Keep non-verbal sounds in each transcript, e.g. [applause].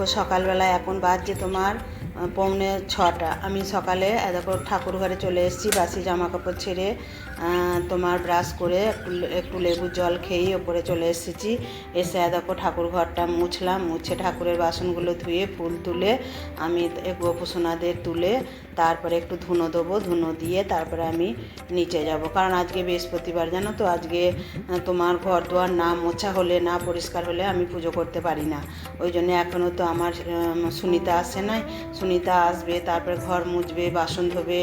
দেখো সকালবেলা এখন বাজছে তোমার পৌনে ছটা। আমি সকালে দেখো, ঠাকুর ঘরে চলে এসেছি, বাসি জামা কাপড় ছেড়ে তোমার ব্রাশ করে একটু একটু লেবুর জল খেয়েই ওপরে চলে এসেছি। এসে দেখো, ঠাকুর ঘরটা মুছলাম, মুছে ঠাকুরের বাসনগুলো ধুয়ে, ফুল তুলে, আমি গোপসোনাদের তুলে, তারপরে একটু ধুনো দেবো ধুনো দিয়ে তারপরে আমি নিচে যাব। কারণ আজকে বৃহস্পতিবার, জানো তো? আজকে তোমার ঘর দুয়ার না মোছা হলে, না পরিষ্কার হলে আমি পুজো করতে পারি না। ওই জন্য এখনও তো আমার সুনিতা আসে নাই। সুনিতা আসবে, তারপরে ঘর মুছবে, বাসন ধোবে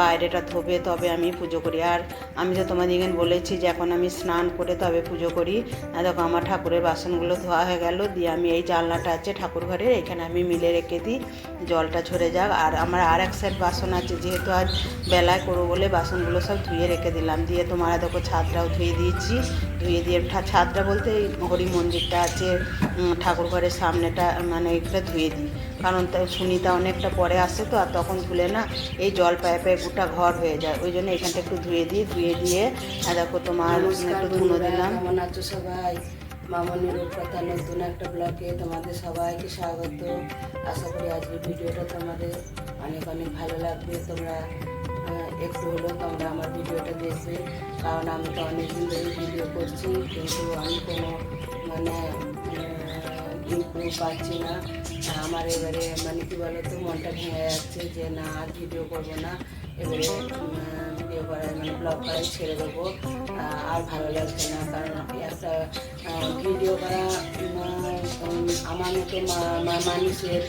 বাইরেটা ধোবে, তবে আমি পুজো করি। আর আমি তো তোমাদিকে বলেছি যে এখন আমি স্নান করে তবে পুজো করি। দেখো আমার ঠাকুরের বাসনগুলো ধোয়া হয়ে গেল, দিয়ে আমি এই জানলাটা আছে ঠাকুর ঘরে এখানে আমি মিলে রেখে দিই, জলটা ঝরে যাক। আর আমার আর এক সেট বাসন আছে, যেহেতু আজ বেলায় করব বলে বাসনগুলো সব ধুয়ে রেখে দিলাম। দিয়ে তোমার দেখো ছাদটাও ধুয়ে দিয়েছি। ধুয়ে দিয়ে ছাদটা বলতে হরি মন্দিরটা আছে ঠাকুর ঘরের সামনেটা মানে এটা ধুয়ে দিই। কারণ তা সুনিতা অনেকটা পরে আসে তো আর তখন ধুলে না এই জল পাইপে গোটা ঘর হয়ে যায়। ওই জন্য এখানটা একটু ধুয়ে দিই ধুয়ে দিয়ে আর দেখো তোমার একটু ধুনো দিলাম। কেমন আছো সবাই? মামনির কথা নতুন একটা ব্লগে তোমাদের সবাইকে স্বাগত। আশা করি আজকের ভিডিওটা তোমাদের অনেক অনেক ভালো লাগবে। তোমরা একটু হলেও তোমরা আমার ভিডিওটা দেখবে। কারণ আমি তো অনেকদিন ধরে ভিডিও করছি কিন্তু আমি কোনো মানে ইম্প্রুভ পাচ্ছি না। আমার এবারে মানে কি বলো তো মনটা ভেঙে যাচ্ছে যে না, আর ভিডিও করব না। এবারে ভিডিও করার মানে ব্লগ করে ছেড়ে দেবো। আর ভালো লাগছে না, কারণ একটা ভিডিও করা আমার মতো মানুষের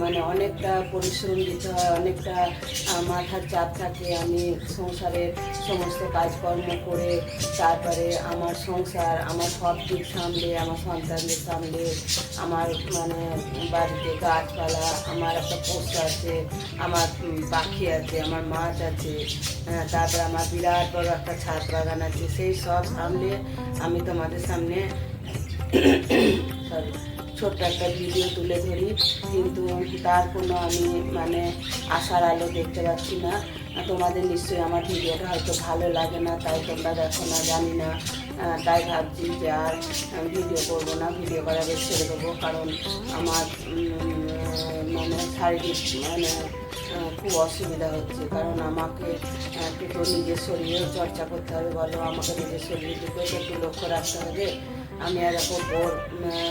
মানে অনেকটা পরিশ্রম দিতে হয়, অনেকটা মাথার চাপ থাকে। আমি সংসারের সমস্ত কাজকর্ম করে তারপরে আমার সংসার, আমার সব দিক সামলে, আমার সন্তানদের সামলে, আমার মানে বাড়িতে গাছপালা, আমার একটা পোস্ট আছে, আমার পাখি আছে, আমার মাছ আছে তারপরে আমার বিরাট বড় একটা ছাদ বাগান আছে, সেই সব সামলে আমি তোমাদের সামনে [coughs] সরি ছোট্ট একটা ভিডিও তুলে ধরি। কিন্তু তার কোনো আমি মানে আশার আলো দেখতে পাচ্ছি না। তোমাদের নিশ্চয়ই আমার ভিডিওটা হয়তো ভালো লাগে না, তাই তোমরা দেখো না, জানি না। তাই ভাবছি যে আর ভিডিও করব না ভিডিও করা বেশ ছেড়ে দেবো। কারণ আমার মানে শারীরিক মানে খুব অসুবিধা হচ্ছে। কারণ আমাকে একটু নিজের শরীরেও চর্চা করতে হবে, বলো আমাকে নিজের শরীরের দিকেও একটু লক্ষ্য রাখতে হবে। আমি এখন ভোর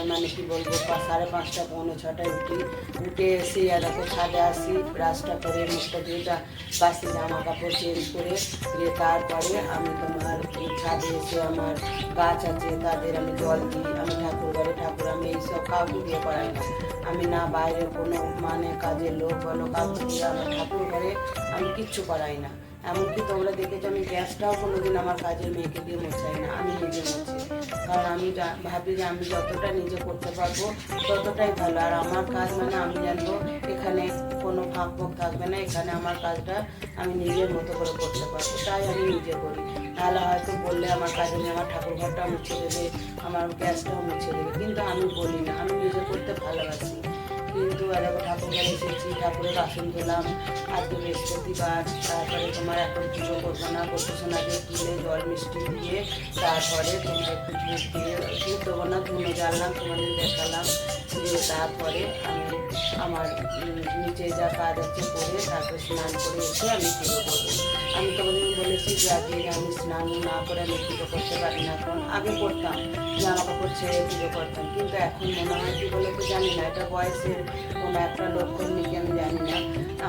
মানে কি বলব সাড়ে পাঁচটা, পৌনে ছটায় উঠি। উঠে এসে এখন ছাদে আসি, ব্রাশটা করে, মুখটা যা বাসি জামা কাপড় চেঞ্জ করে দিয়ে তারপরে আমি তোমার ছাদে এসে আমার গাছ আছে, তাদের আমি জল দিই। আমি ঠাকুর ঘরে ঠাকুর, আমি এইসব কাউকে দিয়ে করাই না। আমি না বাইরের কোনো মানে কাজের লোক বলো কাউকে দিয়ে আমার ঠাকুর ঘরে আমি কিচ্ছু করাই না। এমনকি তোমরা দেখেছ আমি গ্যাসটাও কোনোদিন আমার কাজের মেয়েকে দিয়ে মোছাই না, আমি নিজে মুছি। কারণ আমি ভাবি যে আমি যতটা নিজে করতে পারব, ততটাই ভালো। আর আমার কাজ মানে আমি জানব, এখানে কোনো ফাঁক ফোঁক থাকবে না, এখানে আমার কাজটা আমি নিজের মতো করে করতে পারব। তাই আমি নিজে করি। তাহলে হয়তো বললে আমার কাজে আমার ঠাকুর ঘরটা মুছে দেবে, আমার গ্যাসটাও মুছে দেবে, কিন্তু আমি বলি না। আমি নিজে করতে ভালোবাসি। আর এখন ঠাকুর এসেছি ঠাকুরের বাসন ধুলাম, আজকে বৃহস্পতিবার, তারপরে তোমার এখন পুজো করব না গোপসোনাকে তুলে, জল মিষ্টি দিয়ে, তারপরে তোমার একটু ধূপ দিয়ে, ধূপ দেবো না, ধুনো জ্বাললাম, তোমাদের দেখালাম, দিয়ে তারপরে আমি আমার নিচে যা কাজ আছে করে তারপরে স্নান করে এসে আমি পুজো করব। আমি তোমাদের বলেছি যে আজকে আমি স্নান না করে আমি পুজো করতে পারি না। কারণ আগে করতাম, জামা কাপড় ছেড়ে পুজো করতাম। কিন্তু এখন মনে হয় কি বলে তো জানি না, এটা বয়সের কোনো একটা লক্ষণ নাকি আমি জানি না।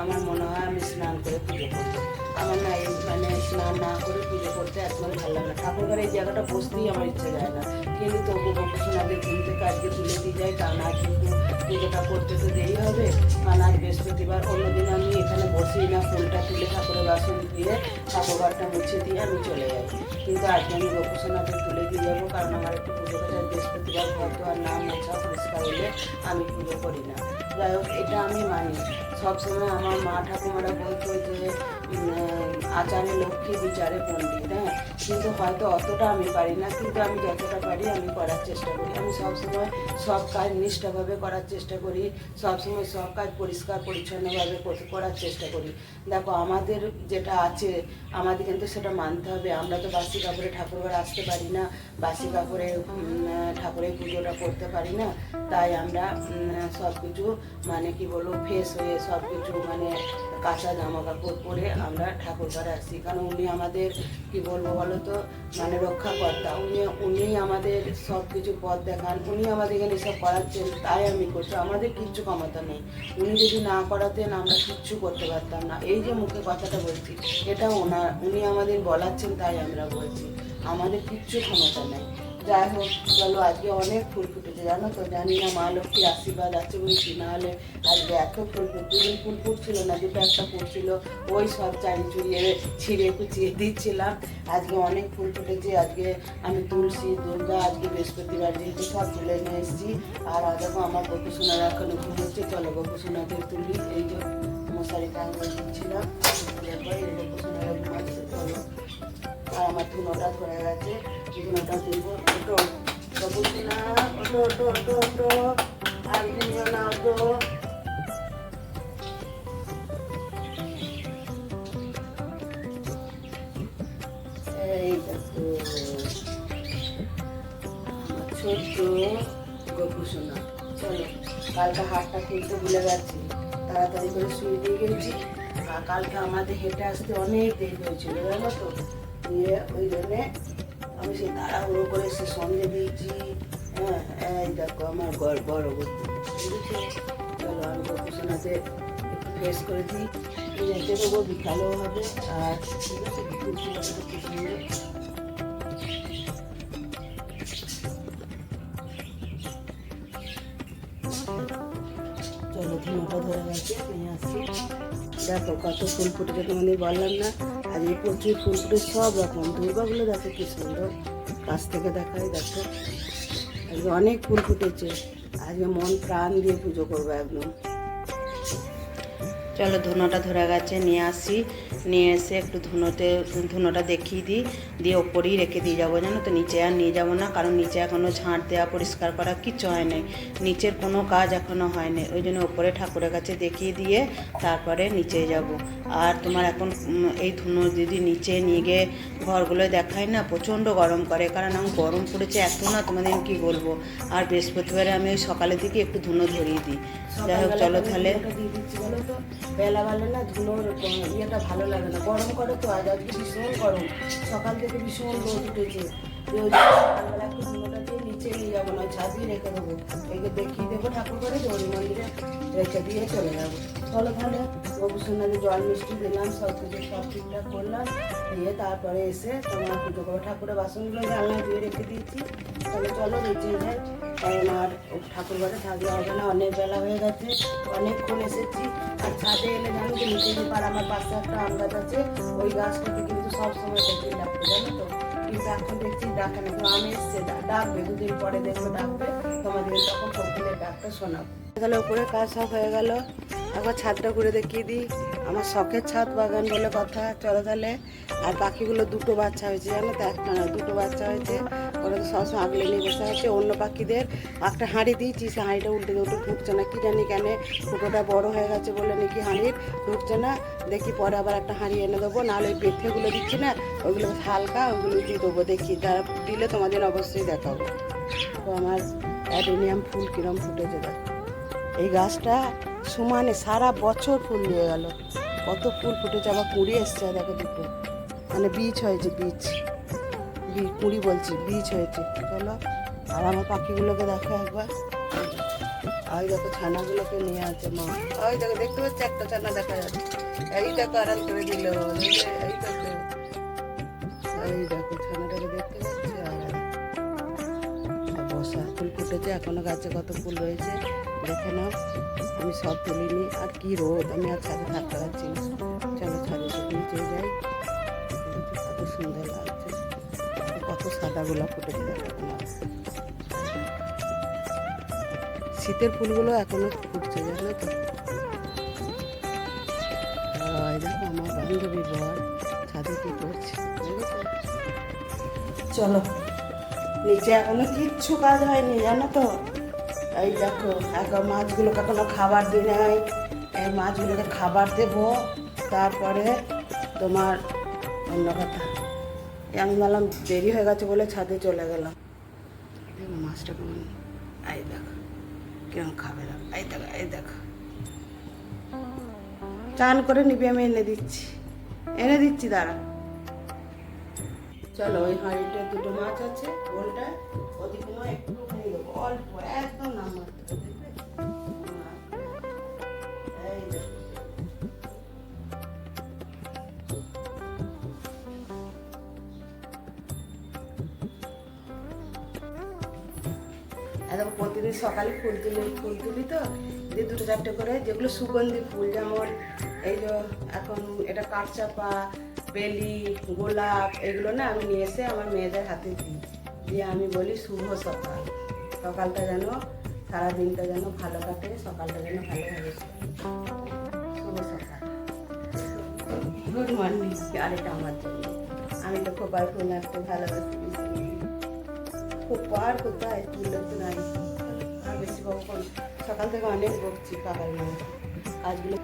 আমার মনে হয় আমি স্নান করে পুজো করব। আমার না মানে স্নান না করে পুজো করতে একদম ভালো লাগে না। ঠাকুর ঘরে এই জায়গাটা বসতেই আমার ইচ্ছে যায় না। কিন্তু তবু গোপসোনাদের ঘুম থেকে আজকে তুলে দিয়ে যাই তা না কিন্তু পুজোটা করতে তো দেরি হবে। কারণ আজ বৃহস্পতিবার, অন্যদিন আমি এখানে বসি না ফুলটা তুলে ঠাকুরের বাসন দিয়ে ঠাকুর ঘরটা মুছে দিয়ে আমি চলে যাই। কিন্তু আজকে আমি গোপসোনাদের তুলে দিয়ে যাব, কারণ আমার একটু পুজো কাছে বৃহস্পতিবার ঘর আর নাম মোছা পরিষ্কার হলে আমি পুজো করি না। যাই হোক, এটা আমি মানি। সবসময় আমার মা ঠাকুমারা বলতো যে আচারে লক্ষ্মী বিচারে পণ্ডিত হ্যাঁ? কিন্তু হয়তো অতটা আমি পারি না, কিন্তু আমি যতটা পারি আমি করার চেষ্টা করি। আমি সবসময় সব কাজ নিষ্ঠাভাবে করার চেষ্টা করি, সবসময় সব কাজ পরিষ্কার, পরিচ্ছন্নভাবে করার চেষ্টা করি। দেখো, আমাদের যেটা আছে, আমাদের কিন্তু সেটা মানতে হবে। আমরা তো বাসি কাপড়ে ঠাকুরঘর আসতে পারি না। বাসি কাপড়ে ঠাকুরের পুজোটা করতে পারি না। তাই আমরা সব কিছু মানে কি বলব ফ্রেশ হয়ে সব কিছু মানে কাঁচা জামা কাপড় পরে আমরা ঠাকুর ঘরে কারণ উনি আমাদের কি বলব বলো তো মানে রক্ষাকর্তা। উনি উনি আমাদের সব কিছু পথ দেখান। উনি আমাদের এখানে সব করাচ্ছেন, তাই আমি করছি। আমাদের কিচ্ছু ক্ষমতা নেই। উনি যদি না করাতেন, আমরা কিচ্ছু করতে পারতাম না। এই যে মুখে কথাটা বলছি, এটা ওনার, উনি আমাদের বলাচ্ছেন, তাই আমরা বলছি। আমাদের কিচ্ছু ক্ষমতা নেই। যাই হোক, চলো আজকে অনেক ফুল ফুটেছে, জানো তো? জানি না মা লক্ষ্মীর আশীর্বাদ আছে বলছি নাহলে আজকে এত ফুল ফুট দুদিন ফুল ফুটছিল না, দুটো একটা ফুটছিল। ওই সব চারি চুড়িয়ে ছিঁড়ে কুচিয়ে দিচ্ছিলাম। আজকে অনেক ফুল ফুটেছে। আজকে আমি তুলসী, দুর্গা, আজকে বৃহস্পতিবার যেহেতু সব তুলে নিয়ে এসেছি। আর আজ দেখো আমার গপু সোনার এখনও ঘুমোচ্ছে চলো গপু সোনাদের তুলি। এই যে মশারি টাঙ্গা দিচ্ছিলাম। এরপরে গপু চলো। আমার ধুনোটা ধরে গেছে। ধুনোটা তুলবো ওটো বাবুজি না ওটো ওটো ওটো ওটো আর দিও না ওটো ছোট্ট চলো, কালকে হাটটা খুলতে ভুলে গেছি। তাড়াতাড়ি করে শুয়ে দিয়ে গেছি। কালকে আমাদের হেঁটে আসতে অনেক দেরি হয়েছিল, জানো তো? দিয়ে ওই জন্যে আমি সেই তাড়াহুড়ো করে সে সঙ্গে দিয়েছি। হ্যাঁ এই দেখো আমার গর বড় করতে চলো আমি ফ্রেশ করে দিই। রেখে দেবো, বিকালেও হবে। আর দেখো কত ফুল ফুটেছে, তোমাদের বললাম না। আর এই প্রচুর ফুল ফুটে সব রকম। দুর্গাগুলো দেখো কি সুন্দর। কাছ থেকে দেখায়, দেখো। আজকে অনেক ফুল ফুটেছে। আজকে মন প্রাণ দিয়ে পুজো করব একদম। চলো ধুনোটা ধরে গেছে নিয়ে আসি। নিয়ে এসে একটু ধুনোতে ধুনোটা দেখিয়ে দিই। দিয়ে ওপরেই রেখে দিয়ে যাব জানো তো নিচে আর নিয়ে যাব না কারণ নিচে এখনও ঝাঁট দেওয়া পরিষ্কার করা কিচ্ছু হয় নাই। নিচের কোনো কাজ এখনও হয়নি ওই জন্য ওপরে ঠাকুরের কাছে দেখিয়ে দিয়ে তারপরে নিচে যাব। আর তোমার এখন এই ধুনো যদি নিচে নিয়ে গিয়ে ঘরগুলো দেখায় না প্রচণ্ড গরম করে কারণ আমি গরম পড়েছে এত না তোমাদের কি বলব? আর বৃহস্পতিবারে আমি ওই সকালের দিকে একটু ধুনো ধরিয়ে দিই। যাই হোক চলো তাহলে। বলো বেলা না ধুনোর ইয়েটা ভালো লাগে না। গরম করে তো, আজ আজকে ভীষণ গরম। সকাল থেকে ভীষণ রোদ উঠেছে। দিয়ে দিয়ে নিচে নিয়ে যাব, না রেখে দেবো। একে দেখিয়ে দেবো ঠাকুর করে মন্দিরে রেখে দিয়ে চলে যাব। চলো তাহলে বাবু জল মিষ্টি দিলাম, সব কিছু সব ঠিকঠাক করলাম। দিয়ে তারপরে এসে তোমার পুজো করো। ঠাকুরের বাসনগুলো জানলায় ধুয়ে রেখে দিয়েছি। তাহলে চলো নিচে যাই। কারণ আর ঠাকুর ঘরে থাকলে হবে না। অনেক বেলা হয়ে গেছে, অনেকক্ষণ এসেছি। আর ছাদে এলে জানো যে নিচে পার আমার পাশে একটা আম গাছ আছে, ওই গাছটাতে কিন্তু সবসময় দেখতে দেখি ডাকতে জানো তো? কিন্তু এখন দেখছি ডাকে না তো আমি এসছে ডাকবে, দুদিন পরে দেখবে ডাকবে। তোমাদের তখন কোকিলের ডাকটা শোনাবো। গেলো উপরে কাজ সব হয়ে গেল। একবার ছাদটা ঘুরে দেখিয়ে দিই। আমার শখের ছাদ, বাগান বলে কথা, চলো তাহলে। আর পাখিগুলো দুটো বাচ্চা হয়েছে, জানো তো? একটা না দুটো বাচ্চা হয়েছে। ওরা তো সবসময় আগলে নিয়ে বসে আছে, অন্য পাখিদের। একটা হাঁড়ি দিয়েছি, সে হাঁড়িটা উল্টে উল্টে ঢুকছে না, কী জানি কেন। ফুটোটা বড় হয়ে গেছে বলে নাকি হাঁড়ির, ঢুকছে না। দেখি পরে আবার একটা হাঁড়ি এনে দেবো, নাহলে ওই পেথেগুলো দিচ্ছি না, ওইগুলো হালকা, ওইগুলো দিয়ে দেবো, দেখি। তারা দিলে তোমাদের অবশ্যই দেখাবো। তো আমার অ্যাডোনিয়াম ফুল কিরম ফুটেছে দেখ। এই গাছটা সমানে সারা বছর ফুল দিয়ে গেল। কত ফুল ফুটেছে, আবার কুড়ি এসছে দেখো দুটো। মানে বীজ হয়েছে, বীজ। কুড়ি বলছি, বীজ হয়েছে। চলো আর আমার পাখিগুলোকে দেখো একবার। ওই দেখো ছানাগুলোকে নিয়ে আছে মা। ওই দেখো, দেখতে পাচ্ছি একটা ছানা দেখা যাচ্ছে। এই দেখো, আড়াল করে দিল। এই দেখো। এই দেখো, ছানাটাকে দেখতে পাচ্ছি? আর বসা, ফুল ফুটেছে, এখনও গাছে কত ফুল রয়েছে। দেখে নাও আমি সব তুলিনি আর কী রোদ? আমি আর ছাদে থাকতে পারছি না। চলো, ছাদে নিচে যাই। কত সুন্দর লাগছে। কত সাদা গোলাপ ফুটেছে শীতের ফুলগুলো এখনও ফুটছে, জানো তো। দেখো আমার বান্ধবী বর ছাদে কি করছে চলো, নিচে এখনও কিচ্ছু কাজ হয়নি, জানো তো। এই দেখো, এখন মাছগুলোকে এখনও খাবার দিই নাই। এই মাছগুলোকে খাবার দেবো, তারপরে তোমার অন্য কথা। আমি বললাম দেরি হয়ে গেছে বলে ছাদে চলে গেলাম। মাছটা কেমন, এই দেখো, কেমন খাবে না এই দেখো এই দেখো। চান করে নিবি, আমি এনে দিচ্ছি। এনে দিচ্ছি, দাঁড়া। চলো, ওই হাঁড়িতে দুটো মাছ আছে ওলটা ওদিকে একটু অল্প একদম নাম মারতে হবে, দেখবে? এই দেখো। প্রতিদিন সকালে ফুল তুলি ফুল তুলি তো দিয়ে দুটো চারটে করে যেগুলো সুগন্ধি ফুল যেমন এই যে এখন এটা কাঠচাপা বেলি গোলাপ এগুলো না আমি নিয়ে এসে আমার মেয়েদের হাতে দিই দিয়ে আমি বলি শুভ সকাল সকালটা যেন, সারাদিনটা যেন ভালো কাটে, সকালটা যেন ভালো হবে শুভ সকাল। গুড মর্নিং আর আমার জন্য। আমি তো খোপার ফুল আসতে ভালোবাসি খোপার কোথায় তুললে তো নাই। আর বেশি বকন সকাল থেকে অনেক বকছি কাকার মা কাজগুলো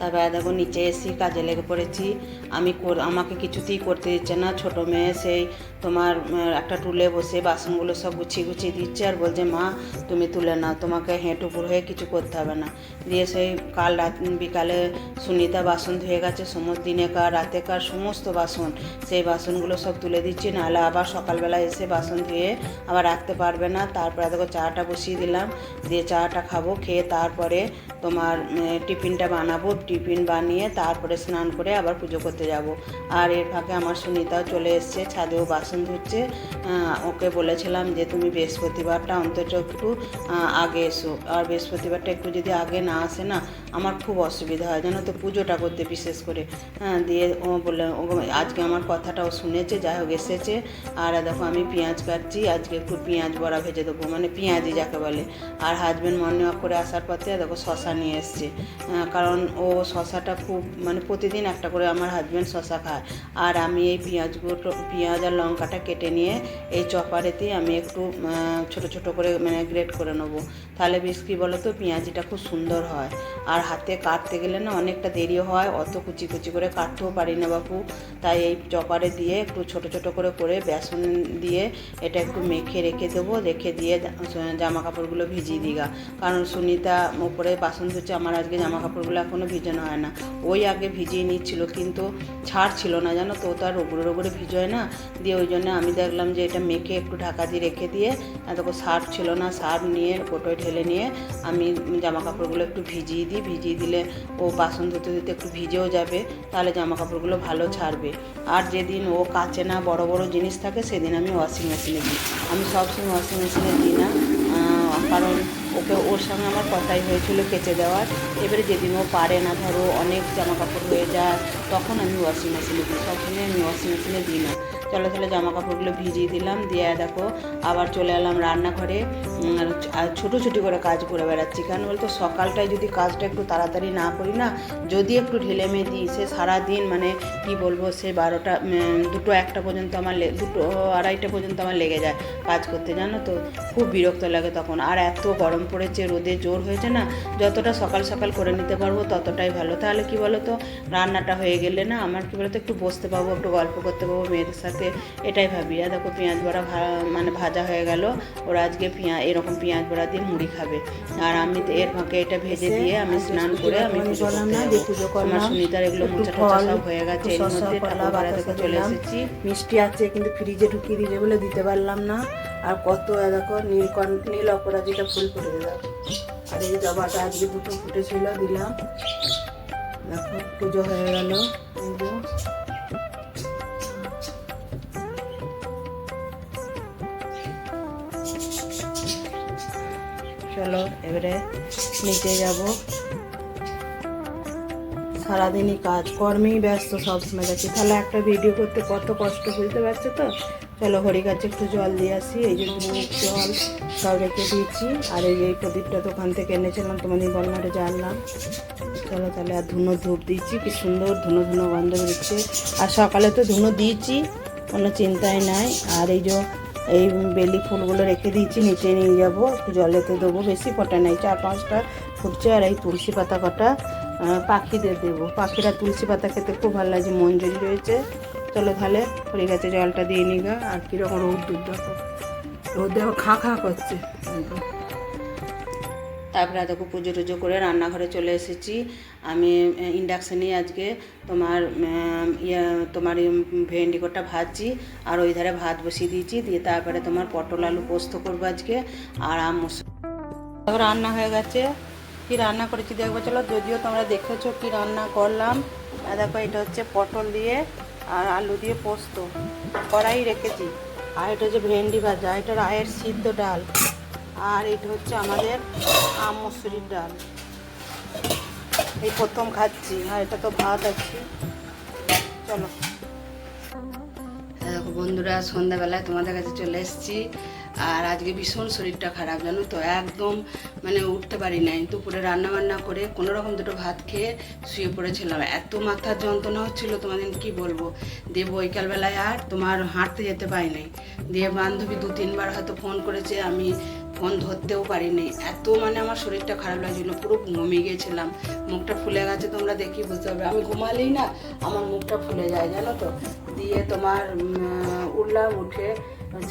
তারপরে দেখো নিচে এসি কাজে লেগে পড়েছি। আমি কর- আমাকে কিছুতেই করতে দিচ্ছে না। ছোট মেয়ে সেই তোমার একটা টুলে বসে বাসনগুলো সব গুছিয়ে গুছিয়ে দিচ্ছে আর বলছে, মা, তুমি তুলে নাও। তোমাকে হেঁটুপুর হয়ে কিছু করতে হবে না। দিয়ে সেই কাল রাত, বিকালে সুনিতা বাসন ধুয়ে গেছে। সমস্ত দিনেকার, রাতেকার সমস্ত বাসন, সেই বাসনগুলো সব তুলে দিচ্ছি। নাহলে আবার সকালবেলা এসে বাসন ধুয়ে আবার রাখতে পারবে না। তারপরে দেখো চাটা বসিয়ে দিলাম। দিয়ে চাটা খাব, খেয়ে তারপরে তোমার টিফিনটা বানাবো। টিফিন বানিয়ে তারপরে স্নান করে আবার পুজো করতে যাব। আর এর ফাঁকে আমার সুনিতাও চলে এসছে ছাদেও বাসন ধুচ্ছে। ওকে বলেছিলাম যে, তুমি বৃহস্পতিবারটা অন্তত একটু আগে এসো। আর বৃহস্পতিবারটা একটু যদি আগে না আসে না, আমার খুব অসুবিধা হয়। জানো তো, পুজোটা করতে বিশেষ করে। হ্যাঁ দিয়ে ও বলে ও আজকে আমার কথাটাও শুনেছে, যাই হোক এসেছে। আর দেখো, আমি পেঁয়াজ কাটছি, আজকে একটু পেঁয়াজ বড়া ভেজে দেবো। মানে পেঁয়াজি যাকে বলে। আর হাজব্যান্ড মর্নিং ওয়াক করে আসার পথে, দেখো, শশা নিয়ে এসছে। কারণ ও শশাটা খুব মানে প্রতিদিন একটা করে আমার হাজব্যান্ড শশা খায়। আর আমি এই পেঁয়াজগুলো পেঁয়াজ আর লঙ্কাটা কেটে নিয়ে এই চপারেতেই আমি একটু ছোট ছোট করে মানে গ্রেট করে নেব। তাহলে বেশ কী বলো তো পেঁয়াজিটা খুব সুন্দর হয়। আর হাতে কাটতে গেলে না অনেকটা দেরি হয়, অত কুচি কুচি করে কাটতেও পারি না বাপু। তাই এই চপারে দিয়ে একটু ছোট ছোট করে করে বেসন দিয়ে এটা একটু মেখে রেখে দেবো, রেখে দিয়ে জামা কাপড়গুলো ভিজিয়ে দিগা। কারণ সুনিতা ওপরে বাসন ধুচ্ছে, আমার আজকে জামা কাপড়গুলো এখনও ভিজানো হয় না। ওই আগে ভিজিয়ে নিচ্ছিল, কিন্তু ছাড় ছিল না, জানো তো? তো আর ওগুলোর ওপরে ভিজোয় না। দিয়ে ওই জন্য আমি দেখলাম যে এটা মেখে একটু ঢাকা দিয়ে রেখে দিয়ে দেখো সার্ফ ছিল না সার্ফ নিয়ে কোটোয় ঢেলে নিয়ে আমি জামা কাপড়গুলো একটু ভিজিয়ে দিই। ভিজিয়ে দিলে ও বাসন ধুতে ধুতে একটু ভিজেও যাবে, তাহলে জামা কাপড়গুলো ভালো ছাড়বে। আর যেদিন ও কাচে না বড় বড় জিনিস থাকে, সেদিন আমি ওয়াশিং মেশিনে দিই। আমি সবসময় ওয়াশিং মেশিনে দিই না। কারণ ওকে ওর সঙ্গে আমার কথাই হয়েছিল কেচে দেওয়ার। এবারে যেদিন ও পারে না, ধরো অনেক জামা কাপড় হয়ে যায়, তখন আমি ওয়াশিং মেশিনে দিই। সবসময় আমি ওয়াশিং মেশিনে দিই না। চলো তাহলে জামা কাপড়গুলো ভিজিয়ে দিলাম, দিয়ে দেখো আবার চলে এলাম রান্নাঘরে। আর ছোটো ছুটি করে কাজ করে বেড়াচ্ছি। কেন বলতো সকালটায় যদি কাজটা একটু তাড়াতাড়ি না করি না, যদি একটু ঢিলে মেয়ে দিই, সে সারাদিন মানে কি বলব, সে বারোটা দুটো একটা পর্যন্ত আমার দুটো আড়াইটা পর্যন্ত আমার লেগে যায় কাজ করতে, জানো তো? খুব বিরক্ত লাগে তখন। আর এত গরম পড়েছে, রোদে জোর হয়েছে না, যতটা সকাল সকাল করে নিতে পারব ততটাই ভালো। তাহলে কি বলো তো রান্নাটা হয়ে গেলে না, আমার কি বলতো, একটু বসতে পাবো, একটু গল্প করতে পারব মেয়েদের সাথে। এটাই ভাবি। আর দেখো পেঁয়াজ বড়া মানে ভাজা হয়ে গেল। ওরা আজকে পেঁয়াজ এরকম পেঁয়াজ বড়া দিয়ে মুড়ি খাবে। আর আমি এর ফাঁকে এটা ভেজে দিয়ে আমি স্নান করে আমি পুজো আমার সুনিতার এগুলো মোচা টোচা সব হয়ে গেছে। এর মধ্যে ঠাকুর থেকে চলে এসেছি। মিষ্টি আছে কিন্তু ফ্রিজে ঢুকিয়ে দিলে বলে দিতে পারলাম না। আর কত দেখো নীলকণ নীল অপরাজিতা ফুল ফুটে দিলাম আর এই জবাটা আজকে দুটো ফুটেছিল দিলাম। দেখো পুজো হয়ে গেল। চলো, এবারে নিচে যাব। সারাদিনই কাজ, কর্মেই ব্যস্ত সবসময় যাচ্ছি। তাহলে একটা ভিডিও করতে কত কষ্ট, বুঝতে পারছ তো? চলো হরি গাছে একটু জল দিয়ে আসি, এই যে ধূপ জল সব রেখে দিয়েছি। আর এই যে প্রদীপটা দোকান থেকে এনেছিলাম, তোমাদের বলনারে জানলাম। চলো, তাহলে আর ধুনো ধূপ দিয়েছি কি সুন্দর ধুনো ধুনো গন্ধ বেরোচ্ছে। আর সকালে তো ধুনো দিয়েছি, কোনো চিন্তাই নাই। আর এই যে এই বেলি ফুলগুলো রেখে দিয়েছি, নিচে নিয়ে যাব, একটু জলেতে দেবো বেশি কটা নেই, চার পাঁচটা ফুটছে আর এই তুলসী পাতা কটা পাখিদের দেবো। পাখিরা তুলসী পাতা খেতে খুব ভালো লাগে, মঞ্জুরি রয়েছে। চলো তাহলে ফুলে গাছে, জলটা দিয়ে নিগা আর কীরকম রোদ দুধ দেখো রোদ দেখো, খা খা করছে। তারপরে দেখো পুজো টুজো করে রান্নাঘরে চলে এসেছি। আমি ইন্ডাকশানে আজকে তোমার ইয়ে তোমার উম, ভেন্ডি গোটা ভাজছি আর ওই ধারে ভাত বসিয়ে দিয়েছি। দিয়ে তারপরে তোমার পটল আলু পোস্ত করব আজকে আর আম রান্না হয়ে গেছে। কি রান্না করেছি দেখব? চলো যদিও তোমরা দেখেছ কি রান্না করলাম। দেখো এটা হচ্ছে পটল দিয়ে আর আলু দিয়ে পোস্ত। কড়াই রেখেছি। আর এটা হচ্ছে ভেন্ডি ভাজা। এটা রায়ের সিদ্ধ ডাল। আর এটা হচ্ছে আমাদের আম মুসুরির ডাল। এই প্রথম খাচ্ছি। আর এটা তো ভাত আছে। চলো। হ্যাঁ, দেখো বন্ধুরা সন্ধ্যাবেলায় তোমাদের কাছে চলে এসেছি। আর আজকে ভীষণ শরীরটা খারাপ জানো তো? একদম মানে উঠতে পারি নাই। দুপুরে রান্না বান্না করে কোনো রকম দুটো ভাত খেয়ে শুয়ে পড়েছিলাম। এত মাথার যন্ত্রণা হচ্ছিল তোমাদের কি বলব? দিয়ে বৈকালবেলায় আর তোমার হাঁটতে যেতে পারি নাই। দিয়ে বান্ধবী দু তিনবার হয়তো ফোন করেছে আমি ফোন ধরতেও পারিনি। এত মানে আমার শরীরটা খারাপ লাগছিল পুরো ঘুমিয়ে গিয়েছিলাম। মুখটা ফুলে গেছে, তোমরা দেখি বুঝতে পারবে। আমি ঘুমালেই না, আমার মুখটা ফুলে যায়, জানো তো? দিয়ে তোমার উঠলাম উঠে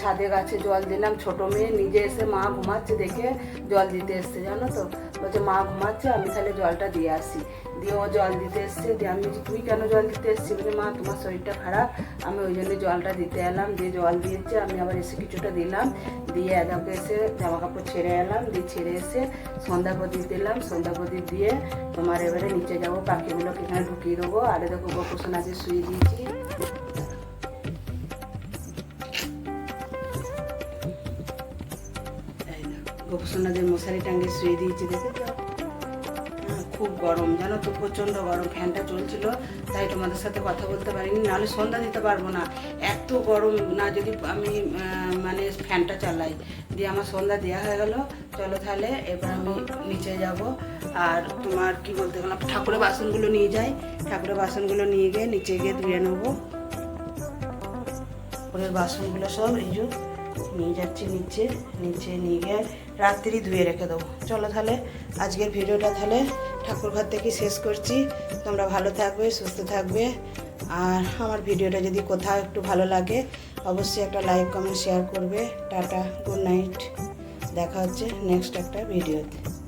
ছাদে গাছে জল দিলাম, ছোট মেয়ে নিজে এসে মা ঘুমাচ্ছে দেখে জল দিতে এসছে, জানো তো? বলছে, মা ঘুমাচ্ছে, আমি তাহলে জলটা দিয়ে আসি। দিয়ে ও জল দিতে এসছে, দিয়ে আমি তুই কেন জল দিতে এসছি? বলে মা, তোমার শরীরটা খারাপ, আমি ওই জন্য জলটা দিতে এলাম। দিয়ে জল দিয়েছে, আমি আবার এসে কিছুটা দিলাম, দিয়ে এদাকে এসে জামা কাপড় ছেড়ে এলাম, দিয়ে ছেড়ে এসে সন্ধ্যা প্রদীপ দিলাম, সন্ধ্যা প্রদীপ দিয়ে তোমার এবারে নিচে যাব, পাখিগুলোকে এখানে ঢুকিয়ে দেবো। আর দেখো গোপুসোন আছে শুয়ে দিয়েছি। গোপুসোনাদের মশারি টাঙ্গে শুয়ে দিয়েছি দেখেছ হ্যাঁ, খুব গরম জানো তো প্রচণ্ড গরম ফ্যানটা চলছিল তাই তোমাদের সাথে কথা বলতে পারিনি নাহলে সন্ধ্যা দিতে পারব না। এত গরম না যদি আমি মানে ফ্যানটা চালাই। দিয়ে আমার সন্ধ্যা দেওয়া হয়ে গেল চলো তাহলে এবার আমি নিচে যাব। আর তোমার কি বলতে গেলাম ঠাকুরের বাসনগুলো নিয়ে যাই। ঠাকুরের বাসনগুলো নিয়ে গিয়ে নিচে গিয়ে ধুয়ে নেব। ঠাকুরের বাসনগুলো সব এই নিয়ে যাচ্ছি নিচে নিচে নিয়ে গিয়ে রাত্রি ধুয়ে রেখে দেবো। চলো তাহলে, আজকের ভিডিওটা তাহলে ঠাকুরঘর থেকে শেষ করছি। তোমরা ভালো থাকবে, সুস্থ থাকবে। আর আমার ভিডিওটা যদি কোথাও একটু ভালো লাগে, অবশ্যই একটা লাইক, কমেন্ট, শেয়ার করবে। Tata, good night. দেখা হচ্ছে নেক্সট একটা ভিডিওতে।